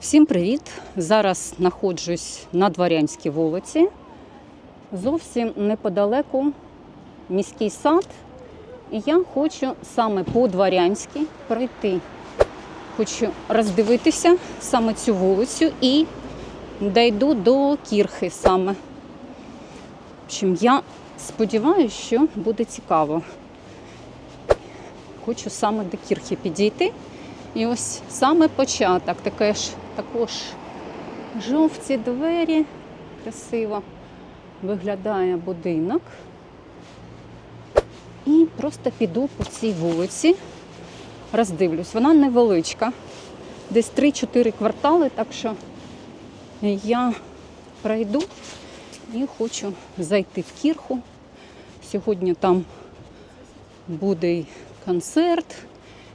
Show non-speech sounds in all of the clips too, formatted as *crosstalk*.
Всім привіт! Зараз знаходжусь на Дворянській вулиці. Зовсім неподалеку міський сад. І я хочу саме по Дворянській пройти. Хочу роздивитися саме цю вулицю і дійду до кірхи саме. Общем, я сподіваюся, що буде цікаво. Хочу саме до кірхи підійти. І ось саме початок, таке ж, також жовті двері, красиво виглядає будинок. І просто піду по цій вулиці, роздивлюсь. Вона невеличка, десь 3-4 квартали, так що я пройду і хочу зайти в кірху. Сьогодні там буде концерт.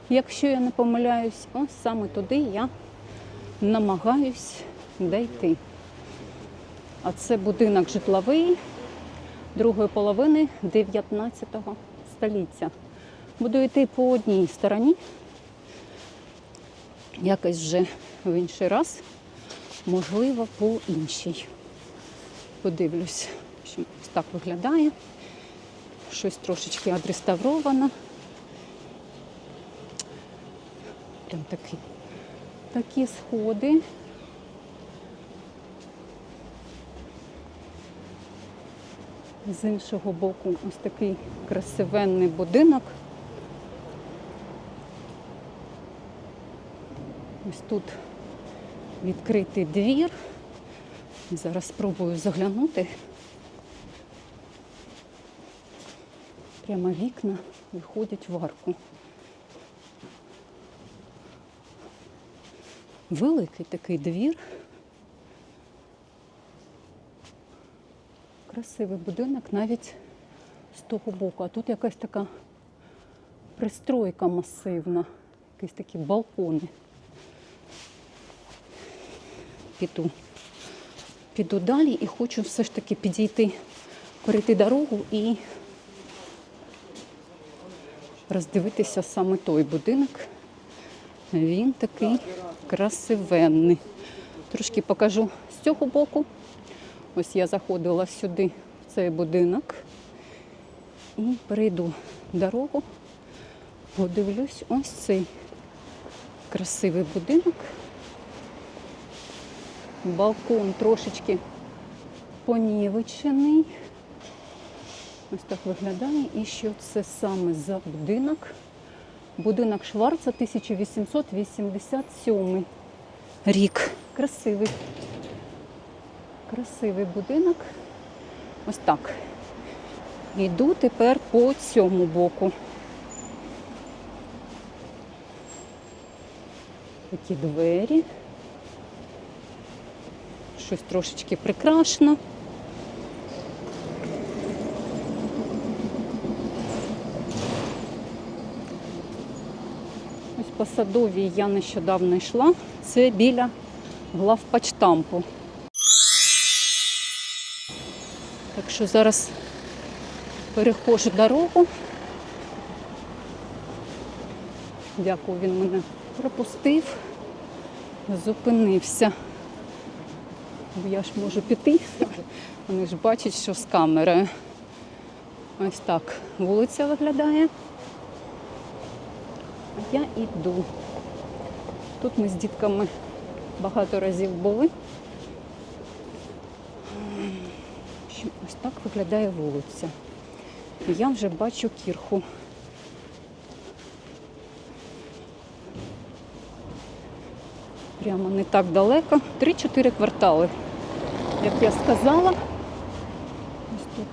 Якщо я не помиляюсь, ось саме туди я намагаюсь дійти. А це будинок житловий другої половини 19 століття. Буду йти по одній стороні, якось вже в інший раз, можливо, по іншій. Подивлюсь, що ось так виглядає. Щось трошечки відреставровано. Прям такі, такі сходи. З іншого боку ось такий красивенний будинок. Ось тут відкритий двір. Зараз спробую заглянути. Прямо вікна виходять в арку. Великий такий двір. Красивий будинок навіть з того боку. А тут якась така пристройка масивна, якісь такі балкони. Піду. Піду далі і хочу все ж таки підійти, перейти дорогу і роздивитися саме той будинок. Він такий красивенний. Трошки покажу з цього боку. Ось я заходила сюди, в цей будинок. І перейду дорогу, подивлюсь ось цей красивий будинок. Балкон трошечки понівечений. Ось так виглядає. І що це саме за будинок? Будинок Шварца 1887 рік. Красивий. Красивий будинок. Ось так. Йду тепер по цьому боку. Такі двері. Щось трошечки прикрашено. Ось по я нещодавно йшла. Це біля главпочтампу. Так що зараз перехожу дорогу. Дякую, він мене пропустив, зупинився. Бо я ж можу піти. Вони ж бачать, що з камерою. Ось так вулиця виглядає. Я йду. Тут ми з дітками багато разів були. Ось так виглядає вулиця. Я вже бачу кірху. Прямо не так далеко. 3-4 квартали. Як я сказала, ось тут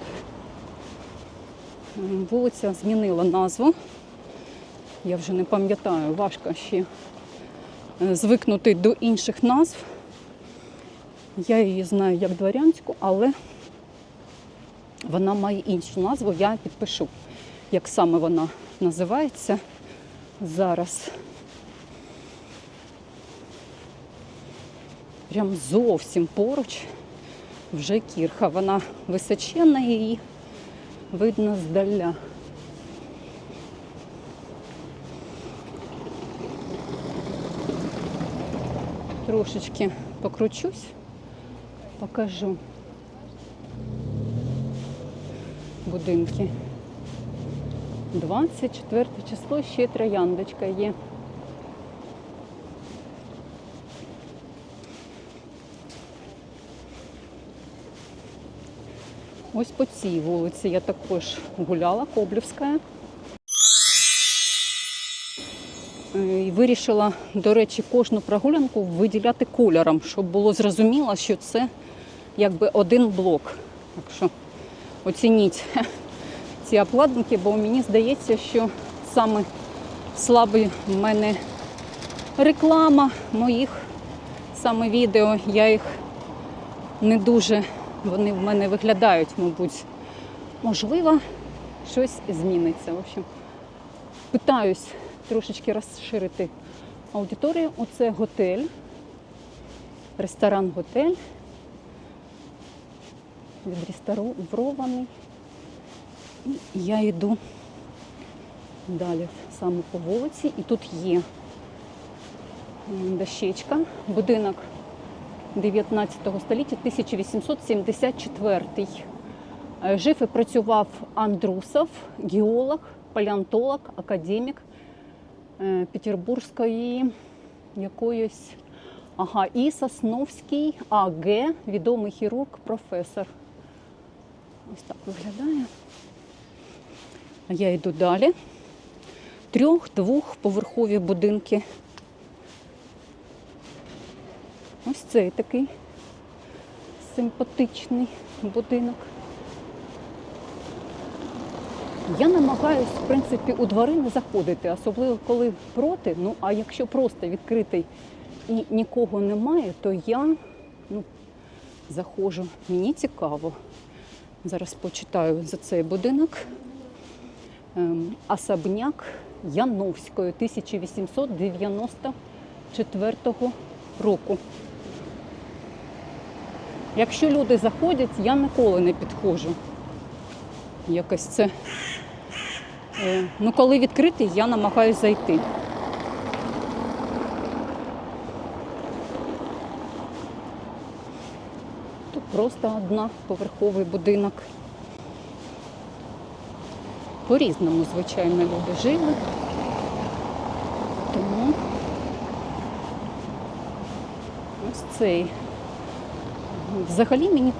вулиця змінила назву. Я вже не пам'ятаю, важко ще е, звикнути до інших назв. Я її знаю як дворянську, але вона має іншу назву, я підпишу, як саме вона називається зараз. Прям зовсім поруч вже кірха. Вона височенна і її видно здаля. Трошечки покручусь, покажу будинки. 24 число ще трояндочка є. Ось по цій вулиці я також гуляла, Коблівська. Вирішила, до речі, кожну прогулянку виділяти кольором, щоб було зрозуміло, що це якби один блок. Так що оцініть *laughs* ці обкладинки, бо мені здається, що саме слабий в мене реклама моїх саме відео. Я їх не дуже, вони в мене виглядають, мабуть. Можливо, щось зміниться. В общем, питаюсь трошечки розширити аудиторію. Оце готель, ресторан-готель. Відреставрований. І я йду далі саме по вулиці. І тут є дощечка, будинок 19 століття, 1874. Е, Жив і працював Андрусов, геолог, палеонтолог, академік Петербурзької якоїсь. Ага, і Сосновський АГ, відомий хірург, професор. Ось так виглядає. Я йду далі. Трьох-двохповерхові будинки. Ось цей такий симпатичний будинок. Я намагаюсь, в принципі, у двори не заходити, особливо коли проти. Ну, а якщо просто відкритий і нікого немає, то я ну, заходжу. Мені цікаво. Зараз почитаю за цей будинок. Ем, Особняк Яновської 1894 року. Якщо люди заходять, я ніколи не підходжу. Якось це. Е, Ну, коли відкритий, я намагаюся зайти. Тут просто одна поверховий будинок. По-різному, звичайно, люди жили. Тому ось цей. Взагалі мені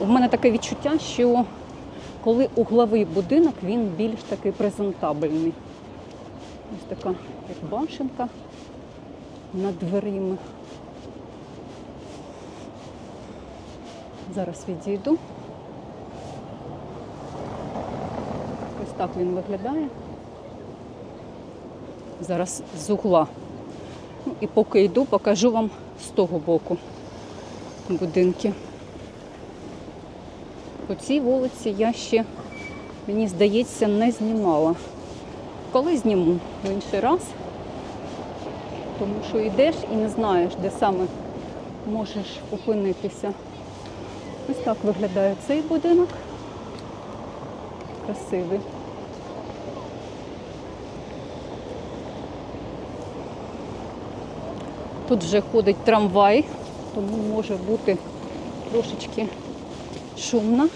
в мене таке відчуття, що коли угловий будинок, він більш такий презентабельний. Ось така як башенка над дверима. Зараз відійду. Ось так він виглядає. Зараз з угла. Ну, і поки йду, покажу вам з того боку будинки. По цій вулиці я ще, мені здається, не знімала. Коли зніму в інший раз, тому що йдеш і не знаєш, де саме можеш опинитися. Ось так виглядає цей будинок. Красивий. Тут вже ходить трамвай, тому може бути трошечки шумно.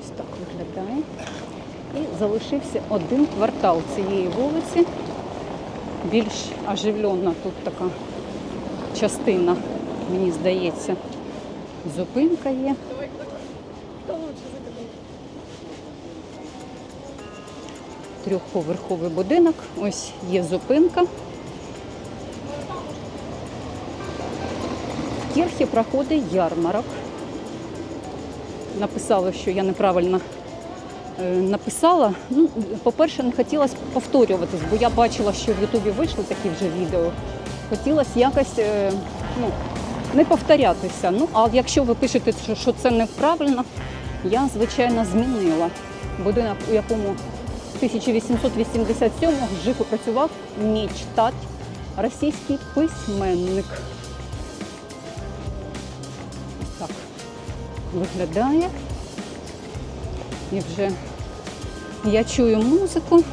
Ось так виглядає. І залишився один квартал цієї вулиці. Більш оживлена тут така частина, мені здається. Зупинка є. Трьохповерховий будинок. Ось є зупинка. В Кірхі проходить ярмарок. Написала, що я неправильно е, написала. Ну, по-перше, не хотілося повторюватись, бо я бачила, що в Ютубі вийшли такі вже відео. Хотілося якось е, ну, не повторятися. Ну, а якщо ви пишете, що, що це неправильно, я, звичайно, змінила будинок, у якому 1887-го жив і працював Мечтать, російський письменник. Так. виглядає. І вже я чую музику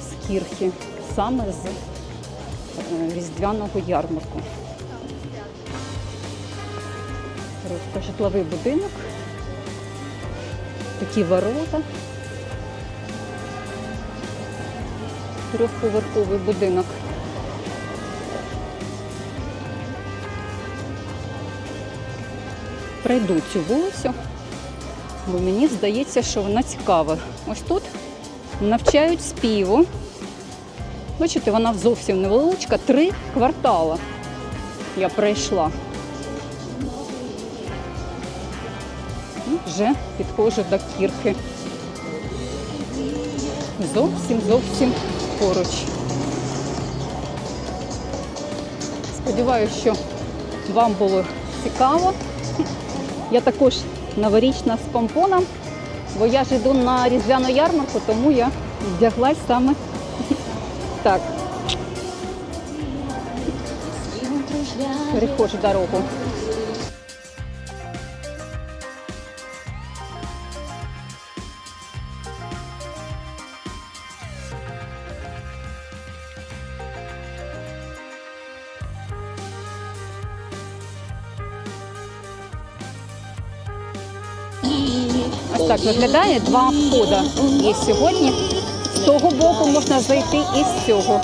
з кірхи, саме з е, різдвяного ярмарку. Житловий будинок, такі ворота. Трьохповерховий будинок. Пройду цю вулицю, бо мені здається, що вона цікава. Ось тут навчають співу. Бачите, вона зовсім невеличка, три квартала я пройшла. І вже підходжу до кірки. Зовсім зовсім поруч. Сподіваюся, що вам було цікаво. Я також новорічна з помпоном, бо я ж йду на різдвяну ярмарку, тому я вдяглась саме так. Переходжу дорогу. Ось так виглядає. Два входи є сьогодні. З того боку можна зайти і з цього.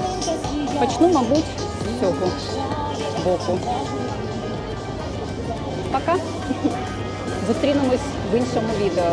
Почну, мабуть, з цього боку. Пока. Зустрінемось в іншому відео.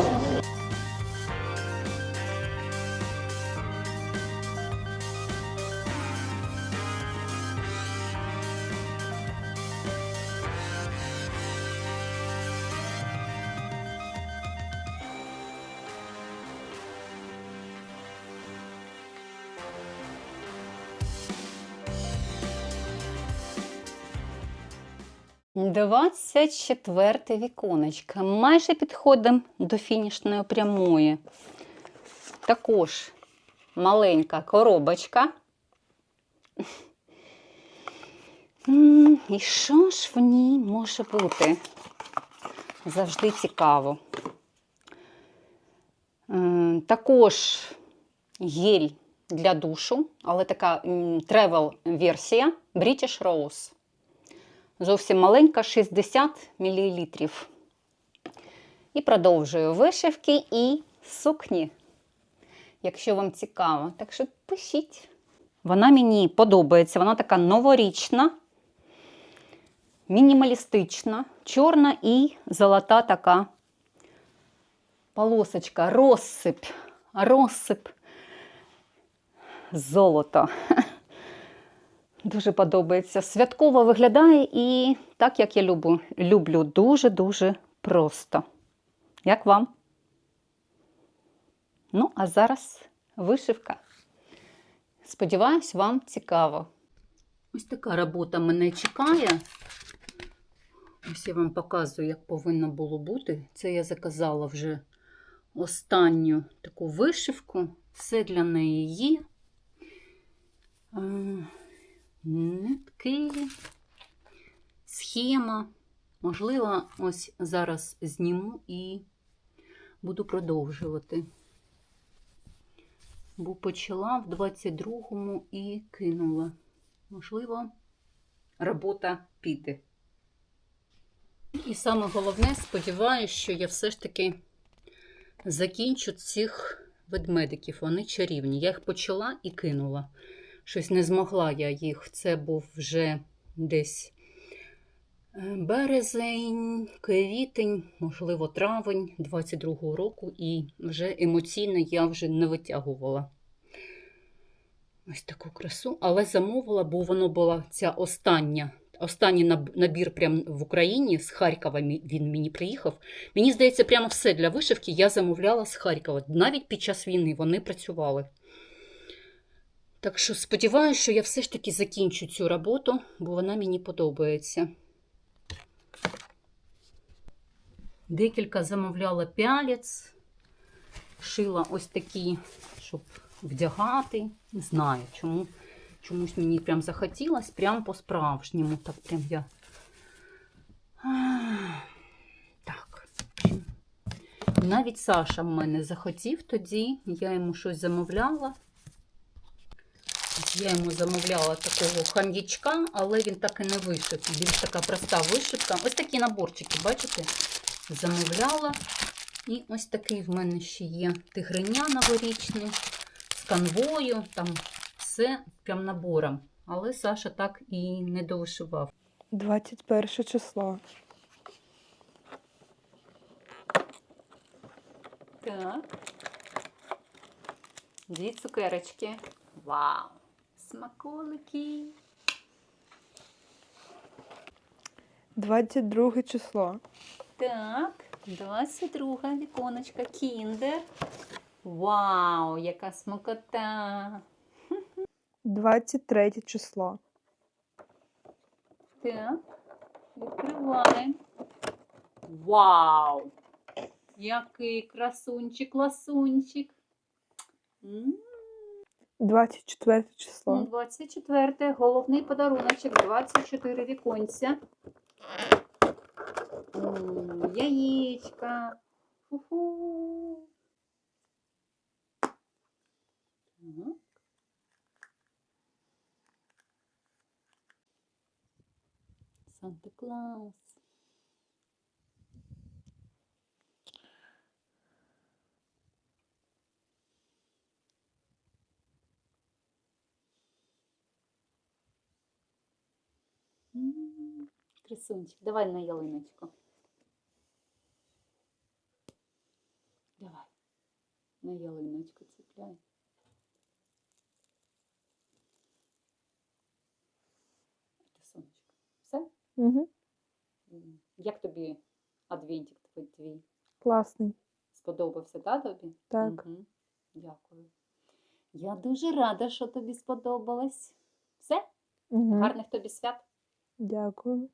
Двадцять четверте віконечко. Майже підходимо до фінішної прямої. Також маленька коробочка. І що ж в ній може бути? Завжди цікаво. Е, Також гель для душу, але така тревел-версія British Rose. Зовсім маленька, 60 мл. І продовжую вишивки і сукні, якщо вам цікаво. Так що пишіть. Вона мені подобається, вона така новорічна, мінімалістична, чорна і золота така полосочка, розсип, розсип золота. *laughs* Дуже подобається. Святково виглядає і так, як я люблю. Люблю дуже-дуже просто. Як вам? Ну, а зараз вишивка. Сподіваюсь, вам цікаво. Ось така робота мене чекає. Ось я вам показую, як повинно було бути. Це я заказала вже останню таку вишивку. Все для неї є. Нитки, схема. Можливо, ось зараз зніму і буду продовжувати. Бо почала в 22-му і кинула. Можливо, робота піде. І саме головне, сподіваюся, що я все ж таки закінчу цих ведмедиків. Вони чарівні. Я їх почала і кинула. Щось не змогла я їх. Це був вже десь е, березень, квітень, можливо, травень 22-го року, і вже емоційно я вже не витягувала ось таку красу, але замовила, бо воно була ця остання. Останній набір прямо в Україні з Харкова він мені приїхав. Мені здається, прямо все для вишивки я замовляла з Харкова. Навіть під час війни вони працювали. Так що сподіваюся, що я все ж таки закінчу цю роботу, бо вона мені подобається. Декілька замовляла пялець, шила ось такі, щоб вдягати. Не знаю, чому. Чомусь мені прям захотілося, прям по-справжньому. Так прям я. гроші. Навіть Саша в мене захотів тоді, я йому щось замовляла. Я йому замовляла такого хандічка, але він так і не вишив. Більш така проста вишивка. Ось такі наборчики, бачите? Замовляла. І ось такий в мене ще є тигриня новорічний з канвою. Там все прям набором. Але Саша так і не довишивав. 21 число. Так. Дві цукерочки. Вау! Смаколики. 22 число. Так, 22 віконечка. Кіндер. Вау, яка смакота! 23 число. Так, відкриваємо. Вау! Який красунчик, ласунчик. М, 24 Ну, число. 24 головний подаруночок, 24 віконця. М, Яєчка. Фу-фу. Так. Санта-Клаус. М, Красунчик, давай на ялиночку. Давай. На ялиночку цепляй. Красунчик. Все? Угу. Як тобі адвентик твій твій? Класний. Сподобався, так тобі? Так. Мгм. Дякую. Я дуже рада, що тобі сподобалось. Все? Угу. Гарних тобі свят. Дякую.